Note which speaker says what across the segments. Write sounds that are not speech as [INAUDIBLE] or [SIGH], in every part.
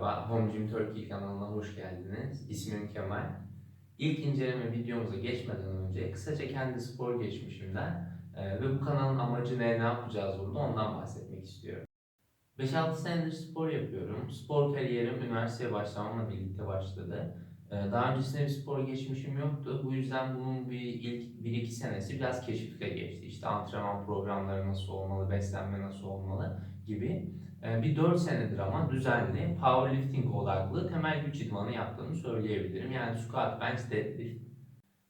Speaker 1: merhaba. Home Gym Turkey kanalına hoş geldiniz. İsmim Kemal. İlk inceleme videomuza geçmeden önce kısaca kendi spor geçmişimden e, ve bu kanalın amacı ne, ne yapacağız burada ondan bahsetmek istiyorum. 5-6 senedir spor yapıyorum. Spor kariyerim üniversiteye başlamamla birlikte başladı. E, Daha öncesinde bir spor geçmişim yoktu. Bu yüzden bunun bir ilk 1-2 senesi biraz keşifle geçti. İşte antrenman programları nasıl olmalı, beslenme nasıl olmalı gibi. Ee, Bir 4 senedir ama düzenli powerlifting odaklı temel güç idmanı yaptığımı söyleyebilirim. Yani squat, bench, deadlift.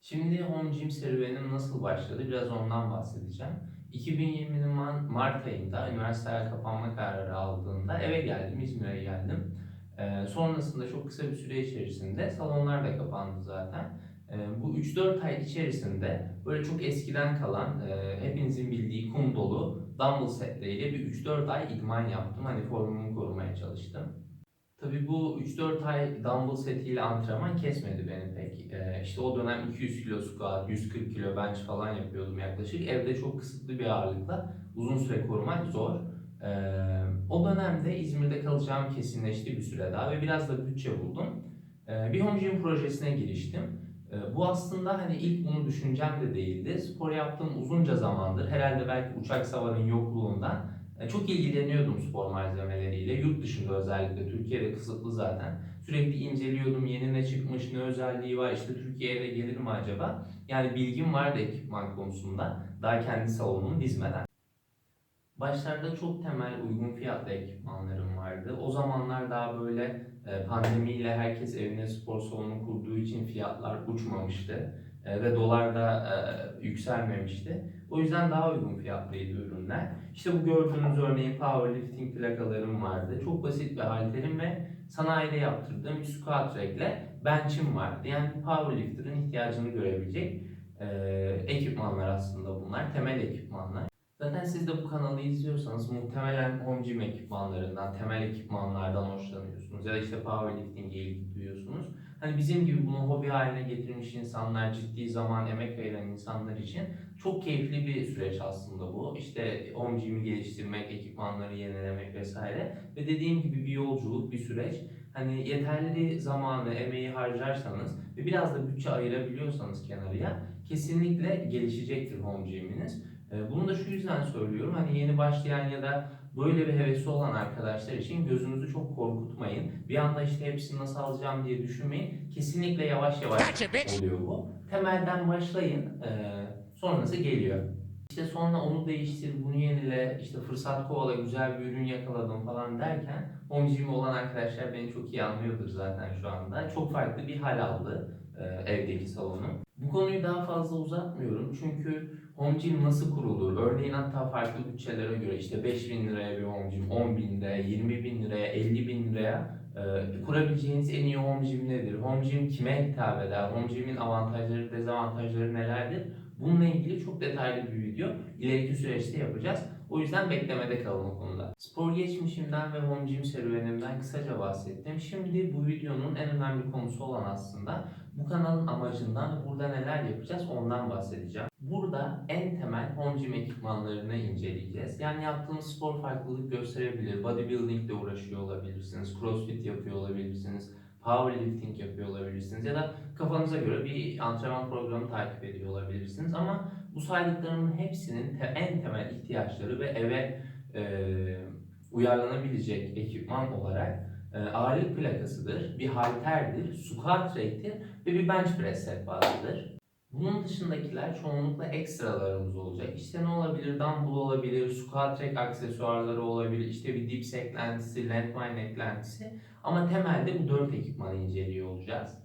Speaker 1: Şimdi home gym serüvenim nasıl başladı biraz ondan bahsedeceğim. 2020'nin Man- Mart ayında üniversiteye kapanma kararı aldığında eve geldim, İzmir'e geldim. Ee, sonrasında çok kısa bir süre içerisinde salonlar da kapandı zaten. Ee, bu 3-4 ay içerisinde böyle çok eskiden kalan, e, hepinizin bildiği kum dolu dumbbell setleriyle bir 3-4 ay idman yaptım. Hani formumu korumaya çalıştım. Tabii bu 3-4 ay dumbbell setiyle antrenman kesmedi beni pek. Ee, işte o dönem 200 kilo squat, 140 kilo bench falan yapıyordum yaklaşık. Evde çok kısıtlı bir ağırlıkla uzun süre korumak zor. Ee, o dönemde İzmir'de kalacağım kesinleşti bir süre daha ve biraz da bütçe buldum. Ee, bir home gym projesine giriştim. Ee, Bu aslında hani ilk bunu düşüncem de değildi. Spor yaptığım uzunca zamandır herhalde belki uçak savarın yokluğundan e, çok ilgileniyordum spor malzemeleriyle. Yurt dışında özellikle Türkiye'de kısıtlı zaten. Sürekli inceliyordum yeni ne çıkmış, ne özelliği var, işte Türkiye'ye gelir mi acaba? Yani bilgim vardı ekipman konusunda. Daha kendi salonumu dizmeden. Başlarda çok temel uygun fiyatlı ekipmanlarım vardı. O zamanlar daha böyle e, pandemiyle herkes evine spor salonu kurduğu için fiyatlar uçmamıştı. E, ve dolar da e, yükselmemişti. O yüzden daha uygun fiyatlıydı ürünler. İşte bu gördüğünüz örneğin powerlifting plakalarım vardı. Çok basit bir halterim ve sanayide yaptırdığım bir squat rack'le bench'im vardı. Yani powerlifter'ın ihtiyacını görebilecek ekipmanlar aslında bunlar. Temel ekipmanlar. Zaten siz de bu kanalı izliyorsanız muhtemelen home gym ekipmanlarından, temel ekipmanlardan hoşlanıyorsunuz. Ya da işte powerlifting'e ilgi duyuyorsunuz. Hani bizim gibi bunu hobi haline getirmiş insanlar, ciddi zaman, emek ayıran insanlar için çok keyifli bir süreç aslında bu. İşte home gym'i geliştirmek, ekipmanları yenilemek vesaire. Ve dediğim gibi bir yolculuk, bir süreç. Hani yeterli zamanı, emeği harcarsanız ve biraz da bütçe ayırabiliyorsanız kenarıya kesinlikle gelişecektir home gym'iniz. Ee, Bunu da şu yüzden söylüyorum. Hani yeni başlayan ya da böyle bir hevesi olan arkadaşlar için gözünüzü çok korkutmayın. Bir anda işte hepsini nasıl alacağım diye düşünmeyin. Kesinlikle yavaş yavaş oluyor bu. Temelden başlayın. ee, Sonrası geliyor. İşte sonra onu değiştir, bunu yenile, işte fırsat kovala, güzel bir ürün yakaladım falan derken gym olan arkadaşlar beni çok iyi anlıyordur zaten şu anda. Çok farklı bir hal aldı e, evdeki salonum. Bu konuyu daha fazla uzatmıyorum çünkü home gym nasıl kurulur? Örneğin hatta farklı bütçelere göre işte 5000 liraya bir home gym, 10 bin liraya, 20 bin liraya, 50 bin liraya e, kurabileceğiniz en iyi home gym nedir? Home gym kime hitap eder? Home gym'in avantajları, dezavantajları nelerdir? Bununla ilgili çok detaylı bir video ileriki süreçte yapacağız. O yüzden beklemede kalın o konuda. Spor geçmişimden ve home gym serüvenimden kısaca bahsettim. Şimdi bu videonun en önemli konusu olan aslında bu kanalın amacından ve burada neler yapacağız ondan bahsedeceğim. Burada en temel home gym ekipmanlarını inceleyeceğiz. Yani yaptığınız spor farklılık gösterebilir. Bodybuilding ile uğraşıyor olabilirsiniz. Crossfit yapıyor olabilirsiniz. Powerlifting yapıyor olabilirsiniz. Ya da kafanıza göre bir antrenman programı takip ediyor olabilirsiniz. Ama bu saydıklarımın hepsinin en temel ihtiyaçları ve eve e, uyarlanabilecek ekipman olarak e, ağırlık plakasıdır, bir halterdir, squat rack'tir ve bir bench press sehpasıdır. Bunun dışındakiler çoğunlukla ekstralarımız olacak. İşte ne olabilir? Dumbbell olabilir, squat rack aksesuarları olabilir, işte bir dips eklentisi, landmine eklentisi. Ama temelde bu dört ekipmanı inceliyor olacağız.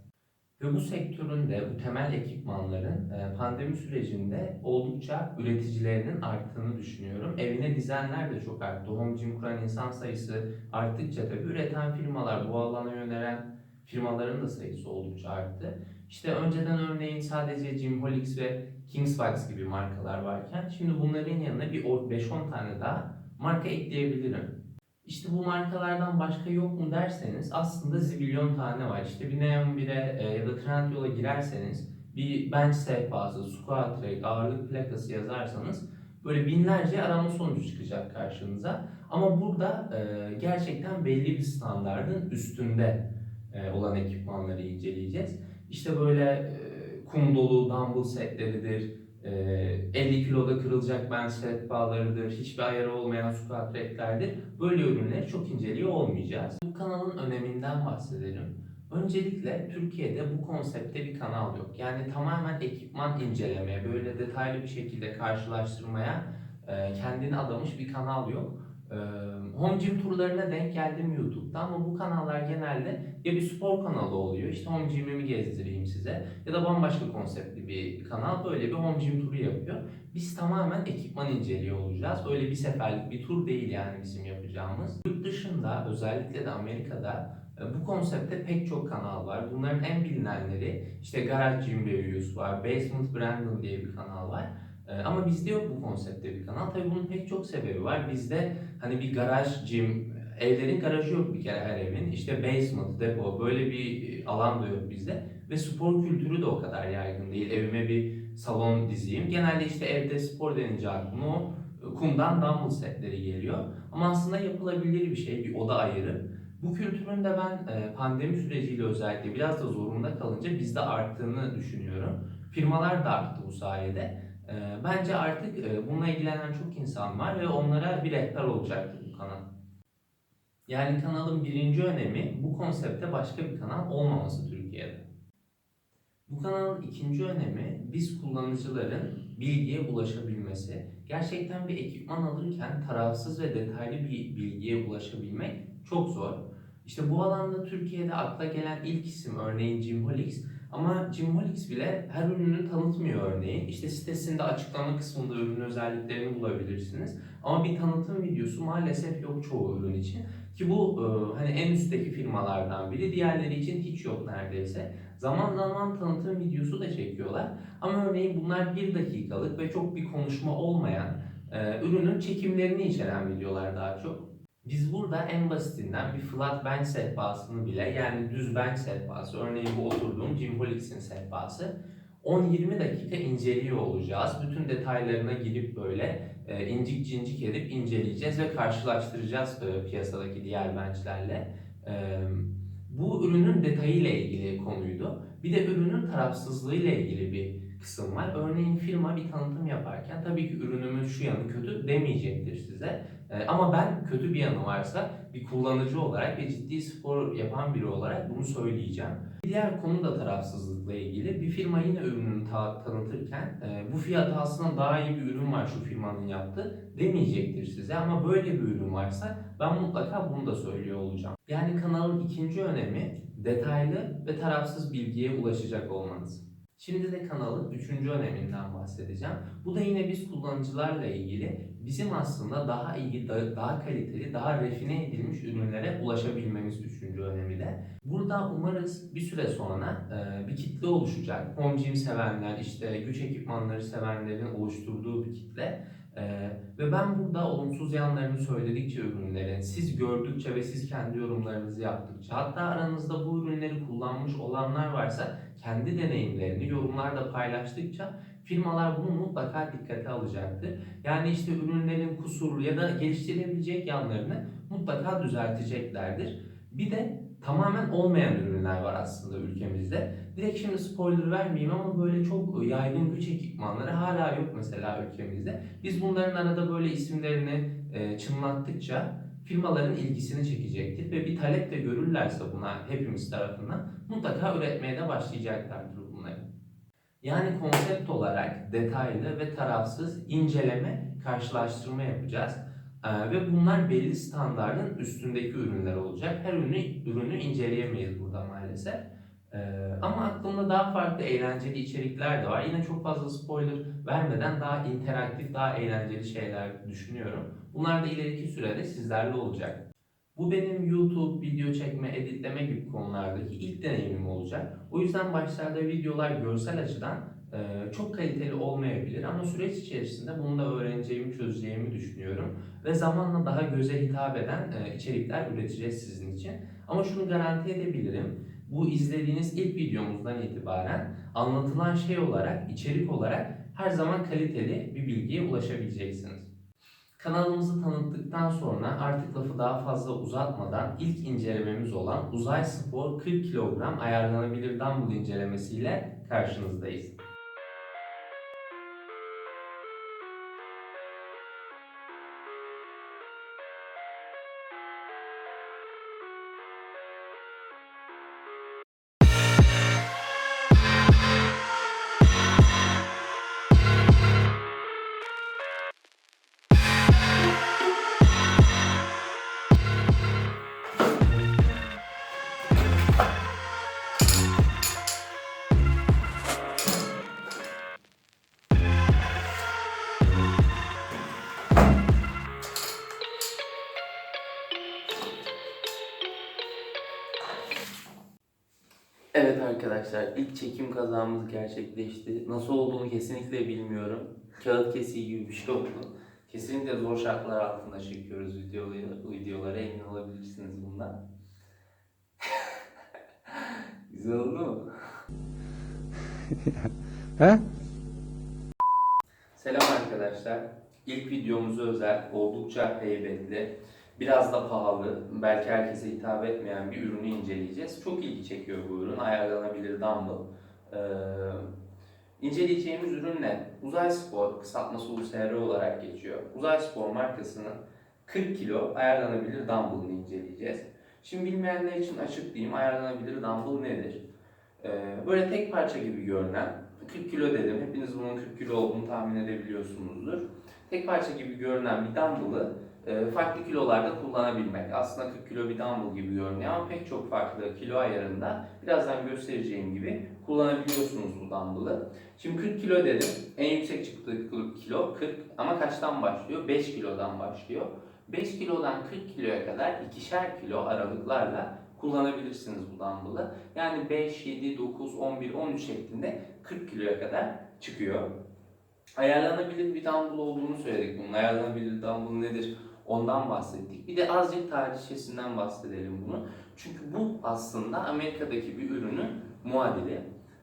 Speaker 1: Ve bu sektörün de bu temel ekipmanların e, pandemi sürecinde oldukça üreticilerinin arttığını düşünüyorum. Evine dizenler de çok arttı. Home gym kuran insan sayısı arttıkça tabii üreten firmalar, bu alana yönelen firmaların da sayısı oldukça arttı. İşte önceden örneğin sadece Gymholics ve Kingsbox gibi markalar varken şimdi bunların yanına bir 5-10 tane daha marka ekleyebilirim. İşte bu markalardan başka yok mu derseniz aslında zibilyon tane var. İşte bir Neon 1'e e, ya da Trendyol'a girerseniz bir bench sehpası, squat rack, ağırlık plakası yazarsanız Böyle binlerce arama sonucu çıkacak karşınıza. Ama burada e, gerçekten belli bir standardın üstünde e, olan ekipmanları inceleyeceğiz. İşte böyle e, kum dolu dumbbell setleridir, e, 50 kiloda kırılacak bench set bağlarıdır, hiçbir ayarı olmayan squat racklerdir. Böyle ürünleri çok inceliyor olmayacağız. Bu kanalın öneminden bahsedelim. Öncelikle Türkiye'de bu konsepte bir kanal yok. Yani tamamen ekipman incelemeye, böyle detaylı bir şekilde karşılaştırmaya e, kendini adamış bir kanal yok. Home gym turlarına denk geldim YouTube'da ama bu kanallar genelde ya bir spor kanalı oluyor, işte home gym'imi gezdireyim size ya da bambaşka konseptli bir kanal böyle bir home gym turu yapıyor. Biz tamamen ekipman inceliyor olacağız. Öyle bir seferlik bir tur değil yani bizim yapacağımız. Yurt dışında özellikle de Amerika'da bu konsepte pek çok kanal var. Bunların en bilinenleri işte Garage Gym Reviews var, Basement Brandon diye bir kanal var. E, Ama bizde yok bu konsepte bir kanal. Tabii bunun pek çok sebebi var. Bizde hani bir garaj gym, evlerin garajı yok bir kere her evin. İşte basement, depo böyle bir alan da yok bizde. Ve spor kültürü de o kadar yaygın değil. Evime bir salon dizeyim. Genelde işte evde spor denince aklıma o e, kumdan dumbbell setleri geliyor. Ama aslında yapılabilir bir şey, bir oda ayırıp bu kültürün de ben e, pandemi süreciyle özellikle biraz da zorunda kalınca bizde arttığını düşünüyorum. Firmalar da arttı bu sayede. E, Bence artık e, bununla ilgilenen çok insan var ve onlara bir rehber olacaktır bu kanal. Yani kanalın birinci önemi bu konsepte başka bir kanal olmaması Türkiye'de. Bu kanalın ikinci önemi biz kullanıcıların bilgiye ulaşabilmesi. Gerçekten bir ekipman alırken tarafsız ve detaylı bir bilgiye ulaşabilmek çok zor. İşte bu alanda Türkiye'de akla gelen ilk isim örneğin Gymholix. Ama Gymholix bile her ürününü tanıtmıyor örneğin. İşte sitesinde açıklama kısmında ürün özelliklerini bulabilirsiniz. Ama bir tanıtım videosu maalesef yok çoğu ürün için. Ki bu e, hani en üstteki firmalardan biri. Diğerleri için hiç yok neredeyse. Zaman zaman tanıtım videosu da çekiyorlar. Ama örneğin bunlar bir dakikalık ve çok bir konuşma olmayan e, ürünün çekimlerini içeren videolar daha çok. Biz burada en basitinden bir flat bench sehpasını bile yani düz bench sehpası örneğin bu oturduğum Gymholix'in sehpası 10-20 dakika inceliyor olacağız. Bütün detaylarına girip böyle e, incik cincik edip inceleyeceğiz ve karşılaştıracağız e, piyasadaki diğer benchlerle. E, bu ürünün detayıyla ilgili konuydu. Bir de ürünün tarafsızlığıyla ilgili bir kısım var. Örneğin firma bir tanıtım yaparken tabii ki ürünümün şu yanı kötü demeyecektir size. Ee, ama ben kötü bir yanı varsa bir kullanıcı olarak ve ciddi spor yapan biri olarak bunu söyleyeceğim. Diğer konu da tarafsızlıkla ilgili. Bir firma yine ürününü ta- tanıtırken e, bu fiyata aslında daha iyi bir ürün var şu firmanın yaptığı demeyecektir size. Ama böyle bir ürün varsa ben mutlaka bunu da söylüyor olacağım. Yani kanalın ikinci önemi detaylı ve tarafsız bilgiye ulaşacak olmanız. Şimdi de kanalın üçüncü öneminden bahsedeceğim. Bu da yine biz kullanıcılarla ilgili bizim aslında daha iyi, da- daha kaliteli, daha refine edilmiş ürünlere ulaşabilmemiz üçüncü önemi de. Burada umarız bir süre sonra e, bir kitle oluşacak. Home gym sevenler, işte güç ekipmanları sevenlerin oluşturduğu bir kitle. E, ve ben burada olumsuz yanlarını söyledikçe ürünlerin, siz gördükçe ve siz kendi yorumlarınızı yaptıkça, hatta aranızda bu ürünleri kullanmış olanlar varsa kendi deneyimlerini yorumlarda paylaştıkça firmalar bunu mutlaka dikkate alacaktır. Yani işte ürünlerin kusur ya da geliştirebilecek yanlarını mutlaka düzelteceklerdir. Bir de tamamen olmayan ürünler var aslında ülkemizde. Direkt şimdi spoiler vermeyeyim ama böyle çok yaygın güç ekipmanları hala yok mesela ülkemizde. Biz bunların arada böyle isimlerini e, çınlattıkça firmaların ilgisini çekecektir ve bir talep de görürlerse buna hepimiz tarafından mutlaka üretmeye de başlayacaklardır bunları. Yani konsept olarak detaylı ve tarafsız inceleme, karşılaştırma yapacağız. Ee, ve bunlar belli standardın üstündeki ürünler olacak. Her ürünü, ürünü inceleyemeyiz burada maalesef. Ee, ama aklımda daha farklı eğlenceli içerikler de var. Yine çok fazla spoiler vermeden daha interaktif, daha eğlenceli şeyler düşünüyorum. Bunlar da ileriki sürede sizlerle olacak. Bu benim YouTube, video çekme, editleme gibi konulardaki ilk deneyimim olacak. O yüzden başlarda videolar görsel açıdan e, çok kaliteli olmayabilir ama süreç içerisinde bunu da öğreneceğimi, çözeceğimi düşünüyorum. Ve zamanla daha göze hitap eden e, içerikler üreteceğiz sizin için. Ama şunu garanti edebilirim. Bu izlediğiniz ilk videomuzdan itibaren anlatılan şey olarak, içerik olarak her zaman kaliteli bir bilgiye ulaşabileceksiniz. Kanalımızı tanıttıktan sonra artık lafı daha fazla uzatmadan ilk incelememiz olan Uzay Spor 40 kilogram ayarlanabilir dumbbell incelemesiyle karşınızdayız. Arkadaşlar ilk çekim kazamız gerçekleşti. Nasıl olduğunu kesinlikle bilmiyorum. Kağıt kesiği gibi bir şey oldu. Kesinlikle zor şartlar altında çekiyoruz videoları, videoları emin olabilirsiniz bundan. [LAUGHS] Güzel oldu mu? [LAUGHS]
Speaker 2: He?
Speaker 1: Selam arkadaşlar. İlk videomuz özel, oldukça heybetli, biraz da pahalı, belki herkese hitap etmeyen bir ürünü inceleyeceğiz. Çok ilgi çekiyor bu ürün, ayarlanabilir dumbbell. Ee, inceleyeceğimiz ürün ne? Uzay Spor, kısaltması USR olarak geçiyor. Uzay Spor markasının 40 kilo ayarlanabilir dumbbell'ını inceleyeceğiz. Şimdi bilmeyenler için açıklayayım, ayarlanabilir dumbbell nedir? Ee, böyle tek parça gibi görünen, 40 kilo dedim, hepiniz bunun 40 kilo olduğunu tahmin edebiliyorsunuzdur. Tek parça gibi görünen bir dumbbell'ı farklı kilolarda kullanabilmek. Aslında 40 kilo bir dumbbell gibi görünüyor ama pek çok farklı kilo ayarında birazdan göstereceğim gibi kullanabiliyorsunuz bu dumbbell'ı. Şimdi 40 kilo dedim. En yüksek çıktığı kilo 40 ama kaçtan başlıyor? 5 kilodan başlıyor. 5 kilodan 40 kiloya kadar ikişer kilo aralıklarla kullanabilirsiniz bu dumbbell'ı. Yani 5, 7, 9, 11, 13 şeklinde 40 kiloya kadar çıkıyor. Ayarlanabilir bir dumbbell olduğunu söyledik. Bunun ayarlanabilir dumbbell nedir? Ondan bahsettik. Bir de azıcık tarihçesinden bahsedelim bunu. Çünkü bu aslında Amerika'daki bir ürünün muadili.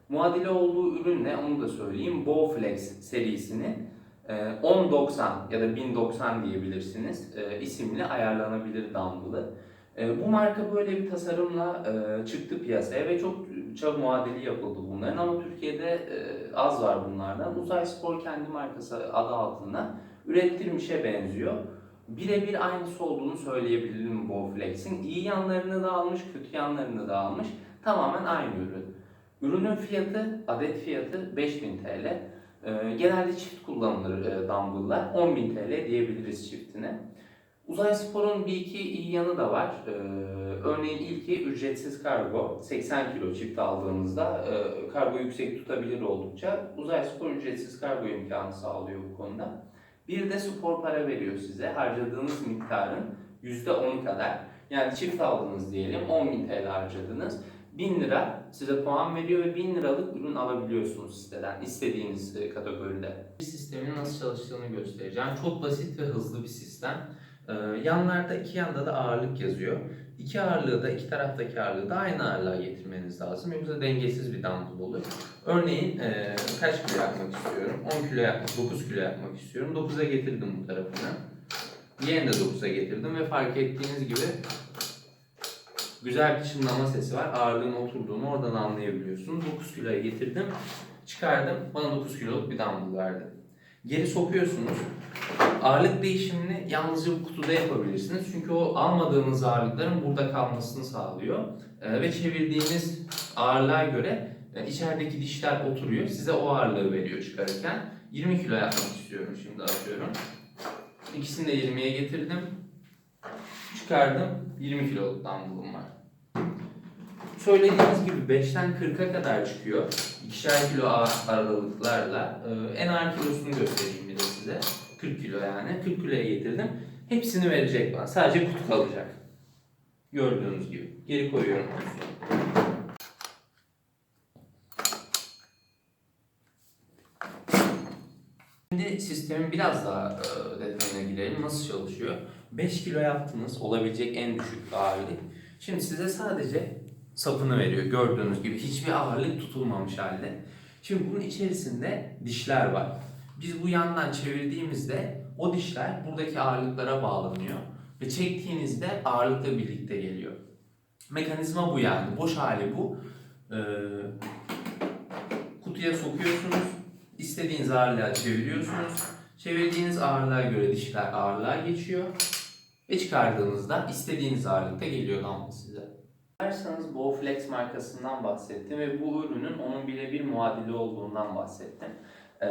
Speaker 1: Muadili olduğu ürün ne onu da söyleyeyim. Bowflex serisinin e, 1090 ya da 1090 diyebilirsiniz e, isimli ayarlanabilir dumbbell'ı. E, Bu marka böyle bir tasarımla e, çıktı piyasaya ve çok çok muadili yapıldı bunların ama Türkiye'de e, az var bunlardan. Uzay Spor kendi markası adı altında ürettirmişe benziyor. Birebir aynısı olduğunu söyleyebilirim Bowflex'in. İyi yanlarını da almış, kötü yanlarını da almış. Tamamen aynı ürün. Ürünün fiyatı, adet fiyatı 5000 TL. E, genelde çift kullanılır e, dumbbell'lar. 10.000 TL diyebiliriz çiftine. Uzay Spor'un bir iki iyi yanı da var. Ee, örneğin ilki ücretsiz kargo. 80 kilo çift aldığımızda e, kargo yüksek tutabilir oldukça. Uzay Spor ücretsiz kargo imkanı sağlıyor bu konuda. Bir de spor para veriyor size. Harcadığınız miktarın %10'u kadar. Yani çift aldınız diyelim 10.000 TL harcadınız. 1000 lira size puan veriyor ve 1000 liralık ürün alabiliyorsunuz siteden istediğiniz e, kategoride. Bir sistemin nasıl çalıştığını göstereceğim. Çok basit ve hızlı bir sistem. Ee, yanlarda iki yanda da ağırlık yazıyor. İki ağırlığı da iki taraftaki ağırlığı da aynı ağırlığa getirmeniz lazım. Yoksa dengesiz bir dumbbell olur. Örneğin e, kaç kilo yapmak istiyorum? 10 kilo yapmak, 9 kilo yapmak istiyorum. 9'a getirdim bu tarafını. Diğerini de 9'a getirdim ve fark ettiğiniz gibi güzel bir çınlama sesi var. Ağırlığın oturduğunu oradan anlayabiliyorsunuz. 9 kiloya getirdim. Çıkardım. Bana 9 kiloluk bir dumbbell verdi. Geri sokuyorsunuz. Ağırlık değişimini yalnızca bu kutuda yapabilirsiniz. Çünkü o almadığınız ağırlıkların burada kalmasını sağlıyor. Ee, ve çevirdiğiniz ağırlığa göre e, içerideki dişler oturuyor. Size o ağırlığı veriyor çıkarırken. 20 kilo yapmak istiyorum şimdi atıyorum. İkisini de 20'ye getirdim. Çıkardım. 20 kiloluk dumbbellım var. Söylediğimiz gibi 5'ten 40'a kadar çıkıyor. İkişer kilo aralıklarla. Ee, en ağır kilosunu göstereyim bir de size. 40 kilo yani. 40 kiloya getirdim. Hepsini verecek bana. Sadece kutu kalacak. Gördüğünüz gibi. Geri koyuyorum. Şimdi sistemin biraz daha e, detayına girelim. Nasıl çalışıyor? 5 kilo yaptınız. Olabilecek en düşük ağırlık. Şimdi size sadece sapını veriyor. Gördüğünüz gibi hiçbir ağırlık tutulmamış halde. Şimdi bunun içerisinde dişler var. Biz bu yandan çevirdiğimizde o dişler buradaki ağırlıklara bağlanıyor ve çektiğinizde ağırlıkla birlikte geliyor. Mekanizma bu yani. Boş hali bu. Ee, kutuya sokuyorsunuz. istediğiniz ağırlığa çeviriyorsunuz. Çevirdiğiniz ağırlığa göre dişler ağırlığa geçiyor. Ve çıkardığınızda istediğiniz ağırlıkta geliyor dumbbell size. Derseniz Bowflex markasından bahsettim ve bu ürünün onun birebir muadili olduğundan bahsettim. Ee,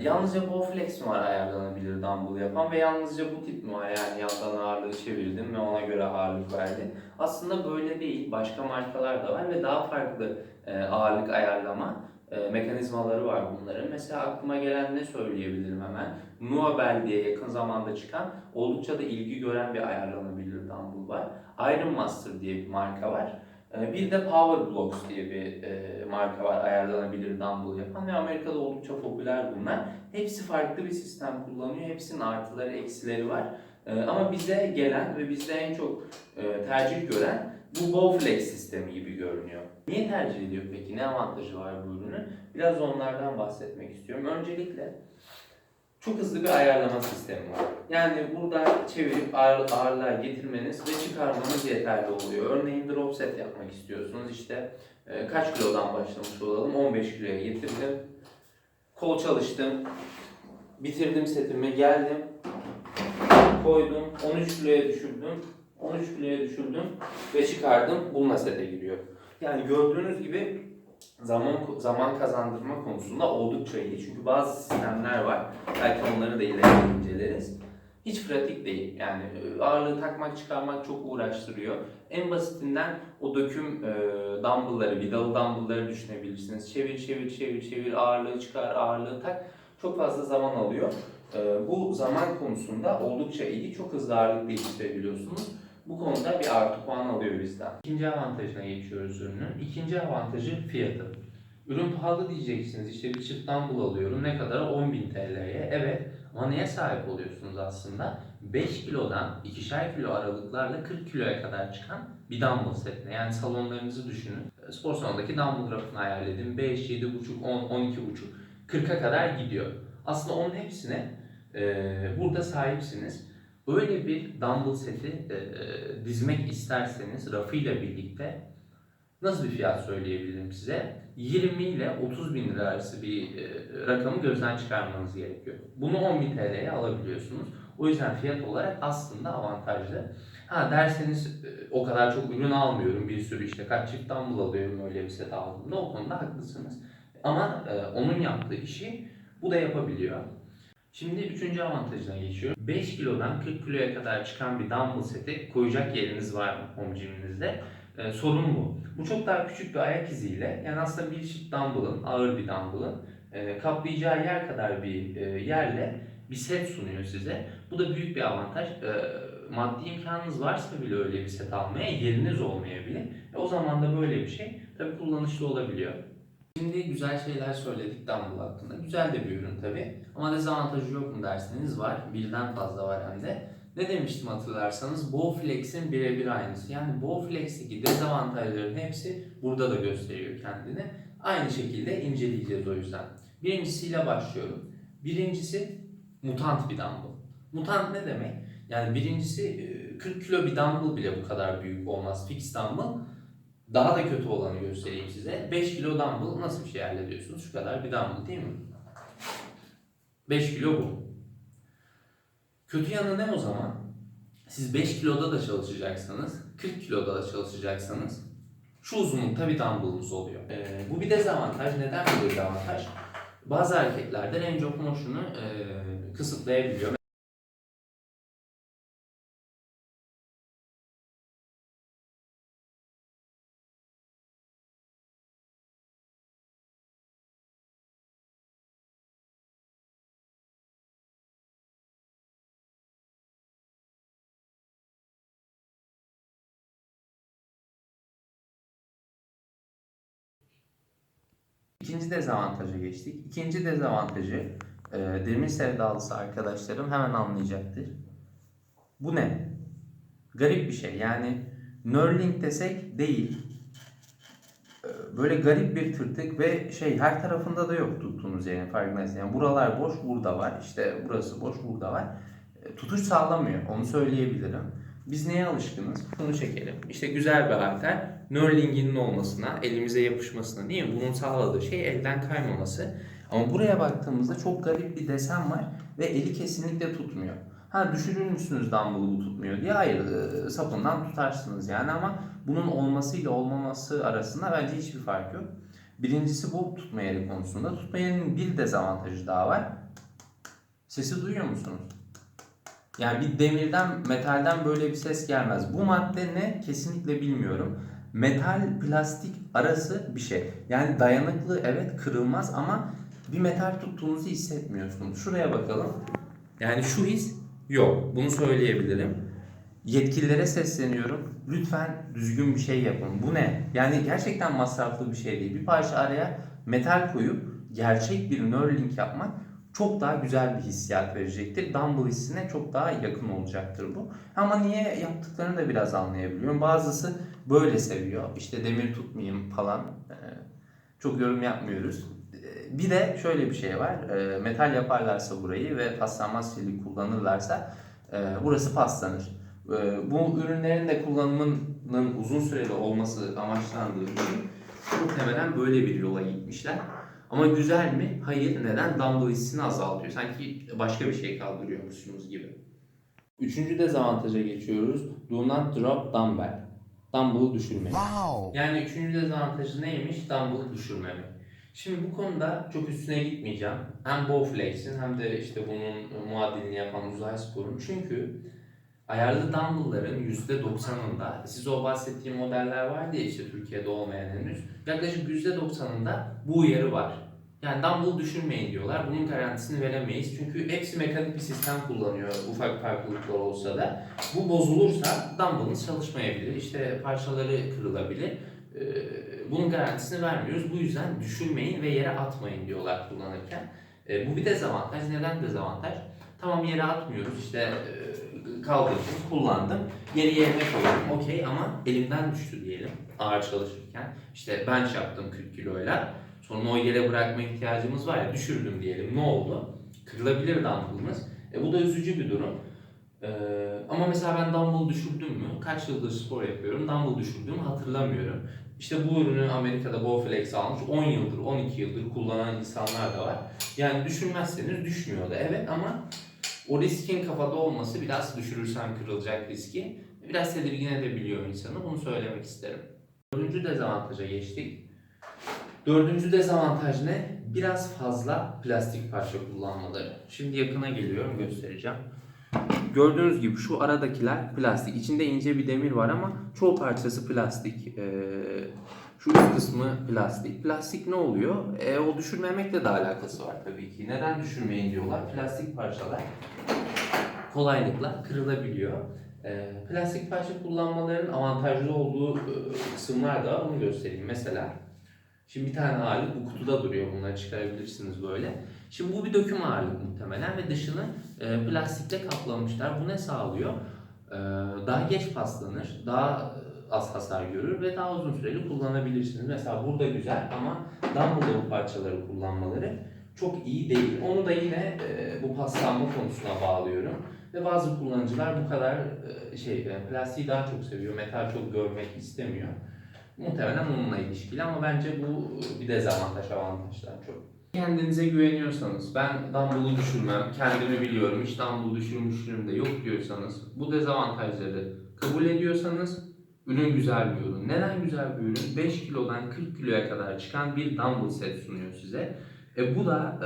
Speaker 1: yalnızca Bowflex mi var ayarlanabilir dumbbell yapan ve yalnızca bu tip mi var yani yandan ağırlığı çevirdim ve ona göre ağırlık verdi. Aslında böyle değil. Başka markalar da var ve daha farklı e, ağırlık ayarlama e, mekanizmaları var bunların. Mesela aklıma gelen ne söyleyebilirim hemen? Nuabel diye yakın zamanda çıkan oldukça da ilgi gören bir ayarlanabilir dumbbell var. Iron Master diye bir marka var. E, Bir de Power Blocks diye bir e, marka var ayarlanabilir dumbbell yapan ve Amerika'da oldukça popüler bunlar. Hepsi farklı bir sistem kullanıyor. Hepsinin artıları eksileri var. E, Ama bize gelen ve bizde en çok e, tercih gören bu Bowflex sistemi gibi görünüyor. Niye tercih ediyor peki? Ne avantajı var bu ürünün? Biraz onlardan bahsetmek istiyorum. Öncelikle çok hızlı bir ayarlama sistemi var. Yani burada çevirip ağır, ağırlığa getirmeniz ve çıkarmanız yeterli oluyor. Örneğin drop set yapmak istiyorsunuz. İşte e, kaç kilodan başlamış olalım? 15 kiloya getirdim. Kol çalıştım. Bitirdim setimi. Geldim. Koydum. 13 kiloya düşürdüm. 13 kiloya düşürdüm ve çıkardım. Bununla sete giriyor. Yani gördüğünüz gibi zaman zaman kazandırma konusunda oldukça iyi. Çünkü bazı sistemler var. Belki onları da ileride inceleriz. Hiç pratik değil. Yani e, ağırlığı takmak çıkarmak çok uğraştırıyor. En basitinden o döküm e, dumbbellları, vidalı dumbbellları düşünebilirsiniz. Çevir çevir çevir çevir ağırlığı çıkar ağırlığı tak. Çok fazla zaman alıyor. E, bu zaman konusunda oldukça iyi. Çok hızlı ağırlık değiştirebiliyorsunuz. Bu konuda bir artı puan alıyor bizden. İkinci avantajına geçiyoruz ürünün. İkinci avantajı fiyatı. Ürün pahalı diyeceksiniz. İşte bir çift dumbbell alıyorum. Ne kadar? 10.000 TL'ye. Evet. Ama neye sahip oluyorsunuz aslında? 5 kilodan 2'şer kilo aralıklarla 40 kiloya kadar çıkan bir dumbbell setine. Yani salonlarınızı düşünün. Spor salonundaki dumbbell grafiğini ayarladım. 5, 7,5, 10, 12,5, 40'a kadar gidiyor. Aslında onun hepsine e, burada sahipsiniz. Böyle bir dumbbell seti e, dizmek isterseniz rafıyla birlikte nasıl bir fiyat söyleyebilirim size? 20 ile 30 bin lira arası bir e, rakamı gözden çıkarmanız gerekiyor. Bunu 10 bin TL'ye alabiliyorsunuz. O yüzden fiyat olarak aslında avantajlı. Ha derseniz e, o kadar çok ürün almıyorum bir sürü işte kaç çift dumbbell alıyorum öyle bir set aldığımda o konuda haklısınız. Ama e, onun yaptığı işi bu da yapabiliyor. Şimdi üçüncü avantajına geçiyorum. 5 kilodan 40 kiloya kadar çıkan bir dumbbell seti koyacak yeriniz var mı home gyminizde? Ee, sorun bu. Bu çok daha küçük bir ayak iziyle yani aslında bir çift dumbbell'ın, ağır bir dumbbell'ın e, kaplayacağı yer kadar bir e, yerle bir set sunuyor size. Bu da büyük bir avantaj. E, maddi imkanınız varsa bile öyle bir set almaya yeriniz olmayabilir. E, o zaman da böyle bir şey tabii kullanışlı olabiliyor. Şimdi güzel şeyler söyledik Dumble hakkında. Güzel de bir ürün tabi. Ama dezavantajı yok mu derseniz var. Birden fazla var hem de. Ne demiştim hatırlarsanız? Bowflex'in birebir aynısı. Yani Bowflex'teki dezavantajların hepsi burada da gösteriyor kendini. Aynı şekilde inceleyeceğiz o yüzden. Birincisiyle başlıyorum. Birincisi mutant bir dumbbell. Mutant ne demek? Yani birincisi e, 40 kilo bir dumbbell bile bu kadar büyük olmaz. Fix dumbbell daha da kötü olanı göstereyim size. 5 kilo dumbbell nasıl bir şey hallediyorsunuz? Şu kadar bir dumbbell değil mi? 5 kilo bu. Kötü yanı ne o zaman? Siz 5 kiloda da çalışacaksanız, 40 kiloda da çalışacaksanız şu uzunlukta bir dumbbell'ınız oluyor. Ee, bu bir dezavantaj. Neden bir dezavantaj? Bazı hareketlerde range of motion'u e, kısıtlayabiliyor. İkinci dezavantaja geçtik. İkinci dezavantajı e, demir sevdalısı arkadaşlarım hemen anlayacaktır. Bu ne? Garip bir şey. Yani knurling desek değil. E,
Speaker 2: böyle garip bir tırtık ve şey her tarafında da yok tuttuğunuz yerin farkındaysanız. Yani buralar boş, burada var. İşte burası boş, burada var. E, tutuş sağlamıyor. Onu söyleyebilirim. Biz neye alışkınız?
Speaker 1: Bunu çekelim. İşte güzel bir halter. Knurling'inin olmasına, elimize yapışmasına değil mi? Bunun sağladığı şey elden kaymaması.
Speaker 2: Ama buraya baktığımızda çok garip bir desen var ve eli kesinlikle tutmuyor. Ha düşürür müsünüz dumbbell'ı bu tutmuyor diye hayır e, sapından tutarsınız yani ama bunun olmasıyla olmaması arasında bence hiçbir fark yok. Birincisi bu tutma yeri konusunda. Tutma yerinin bir dezavantajı daha var. Sesi duyuyor musunuz? Yani bir demirden, metalden böyle bir ses gelmez. Bu madde ne? Kesinlikle bilmiyorum. Metal, plastik arası bir şey. Yani dayanıklı evet kırılmaz ama bir metal tuttuğunuzu hissetmiyorsunuz. Şuraya bakalım.
Speaker 1: Yani şu his yok. Bunu söyleyebilirim.
Speaker 2: Yetkililere sesleniyorum. Lütfen düzgün bir şey yapın. Bu ne? Yani gerçekten masraflı bir şey değil. Bir parça araya metal koyup gerçek bir Neuralink yapmak çok daha güzel bir hissiyat verecektir. Dumble hissine çok daha yakın olacaktır bu. Ama niye yaptıklarını da biraz anlayabiliyorum. Bazısı böyle seviyor. İşte demir tutmayayım falan. Ee, Çok yorum yapmıyoruz. Ee, Bir de şöyle bir şey var. Ee, Metal yaparlarsa burayı ve paslanmaz çelik kullanırlarsa e, burası paslanır. Bu ürünlerin de kullanımının uzun süreli olması amaçlandığı için muhtemelen böyle bir yola gitmişler. Ama güzel mi? Hayır. Neden? Dumble hissini azaltıyor. Sanki başka bir şey kaldırıyormuşsunuz gibi. Üçüncü dezavantaja geçiyoruz. Do not drop dumbbell. Dumbbell'ı düşürmeyin.
Speaker 3: Wow.
Speaker 1: Yani üçüncü dezavantajı neymiş? Dumbbell'ı düşürmemek. Şimdi bu konuda çok üstüne gitmeyeceğim. Hem Bowflex'in hem de işte bunun muadilini yapan uzay sporun. Çünkü ayarlı dumbbell'ların %90'ında, siz o bahsettiğim modeller vardı ya işte Türkiye'de olmayan henüz, yaklaşık %90'ında bu uyarı var. Yani dumbbell düşürmeyin diyorlar. Bunun garantisini veremeyiz. Çünkü hepsi mekanik bir sistem kullanıyor ufak farklılıklar olsa da. Bu bozulursa dumbbell'ınız çalışmayabilir. İşte parçaları kırılabilir. Ee, Bunun garantisini vermiyoruz. Bu yüzden düşürmeyin ve yere atmayın diyorlar kullanırken. Ee, Bu bir dezavantaj. Neden dezavantaj? Tamam yere atmıyoruz. İşte e, kaldırdım, kullandım. Geriye yerine koydum. Okey ama elimden düştü diyelim ağır çalışırken. İşte bench yaptım 40 kiloyla. Sonra o yere bırakma ihtiyacımız var ya düşürdüm diyelim. Ne oldu? Kırılabilir dumbbellımız. E, bu da üzücü bir durum. Ee, ama mesela ben dumbbell düşürdüm mü? Kaç yıldır spor yapıyorum. Dumbbell düşürdüğümü hatırlamıyorum. İşte bu ürünü Amerika'da Bowflex almış 10 yıldır, 12 yıldır kullanan insanlar da var. Yani düşünmezseniz düşmüyor da evet ama o riskin kafada olması biraz düşürürsem kırılacak riski biraz tedirgin edebiliyor insanı. Bunu söylemek isterim. Dördüncü dezavantaja geçtik. Dördüncü dezavantaj ne? Biraz fazla plastik parça kullanmaları. Şimdi yakına geliyorum göstereceğim. Gördüğünüz gibi şu aradakiler plastik. İçinde ince bir demir var ama çoğu parçası plastik. Ee, şu üst kısmı plastik. Plastik ne oluyor? E, o düşürmemekle de alakası var tabii ki. Neden düşürmeyin diyorlar? Plastik parçalar kolaylıkla kırılabiliyor. Ee, plastik parça kullanmaların avantajlı olduğu e, kısımlar da. Onu göstereyim. Mesela şimdi bir tane ağırlık bu kutuda duruyor. Bunları çıkarabilirsiniz böyle. Şimdi bu bir döküm ağırlık muhtemelen ve dışını e, plastikle kaplamışlar. Bu ne sağlıyor? Ee, daha geç paslanır, daha e, az hasar görür ve daha uzun süreli kullanabilirsiniz. Mesela burada güzel ama bu parçaları kullanmaları çok iyi değil. Onu da yine e, bu paslanma konusuna bağlıyorum. Ve bazı kullanıcılar bu kadar e, şey e, plastiği daha çok seviyor, metal çok görmek istemiyor. Muhtemelen onunla ilişkili ama bence bu bir dezavantaj avantajdan çok. Kendinize güveniyorsanız, ben dumbbell'ı düşürmem, kendimi biliyorum, hiç dumbbell düşürmüşlüğüm de yok diyorsanız, bu dezavantajları kabul ediyorsanız ürün güzel bir ürün. Neden güzel bir ürün? 5 kilodan 40 kiloya kadar çıkan bir dumbbell set sunuyor size. E bu da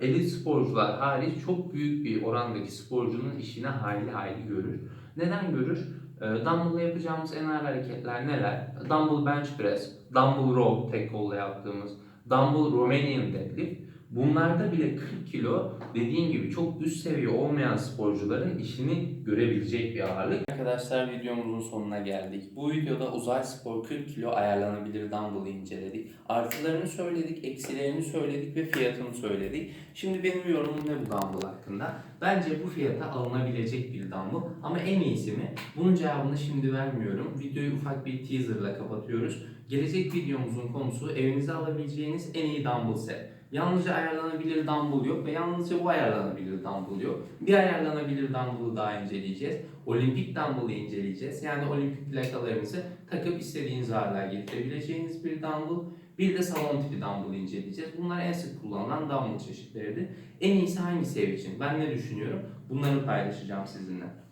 Speaker 1: e, elit sporcular hariç çok büyük bir orandaki sporcunun işine hayli hayli görür. Neden görür? E, dumbbell'la yapacağımız en ağır hareketler neler? Dumbbell bench press, dumbbell row tek kolla yaptığımız, dumbbell Romanian deadlift.
Speaker 2: Bunlarda bile 40 kilo dediğim gibi çok üst seviye olmayan sporcuların işini görebilecek bir ağırlık. Arkadaşlar videomuzun sonuna geldik. Bu videoda uzay spor 40 kilo ayarlanabilir dumbbell'ı inceledik. Artılarını söyledik, eksilerini söyledik ve fiyatını söyledik. Şimdi benim yorumum ne bu dumbbell hakkında? Bence bu fiyata alınabilecek bir dumbbell ama en iyisi mi? Bunun cevabını şimdi vermiyorum. Videoyu ufak bir teaserla kapatıyoruz. Gelecek videomuzun konusu evinize alabileceğiniz en iyi dumbbell set. Yalnızca ayarlanabilir dumbbell yok ve yalnızca bu ayarlanabilir dumbbell yok. Bir ayarlanabilir dumbbell'ı daha inceleyeceğiz. Olimpik dumbbell'ı inceleyeceğiz. Yani olimpik plakalarınızı takıp istediğiniz ağırlığa getirebileceğiniz bir dumbbell. Bir de salon tipi dumbbell inceleyeceğiz. Bunlar en sık kullanılan dumbbell çeşitleridir. En iyisi hangisi ev için? Ben ne düşünüyorum? Bunları paylaşacağım sizinle.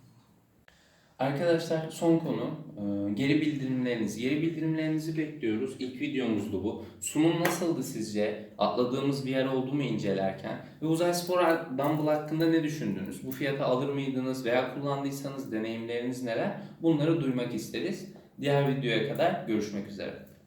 Speaker 2: Arkadaşlar son konu e, geri bildirimleriniz. Geri bildirimlerinizi bekliyoruz. İlk videomuzdu bu. Sunum nasıldı sizce? Atladığımız bir yer oldu mu incelerken? Ve Uzay Spor Dumbbell hakkında ne düşündünüz? Bu fiyata alır mıydınız veya kullandıysanız deneyimleriniz neler? Bunları duymak isteriz. Diğer videoya kadar görüşmek üzere.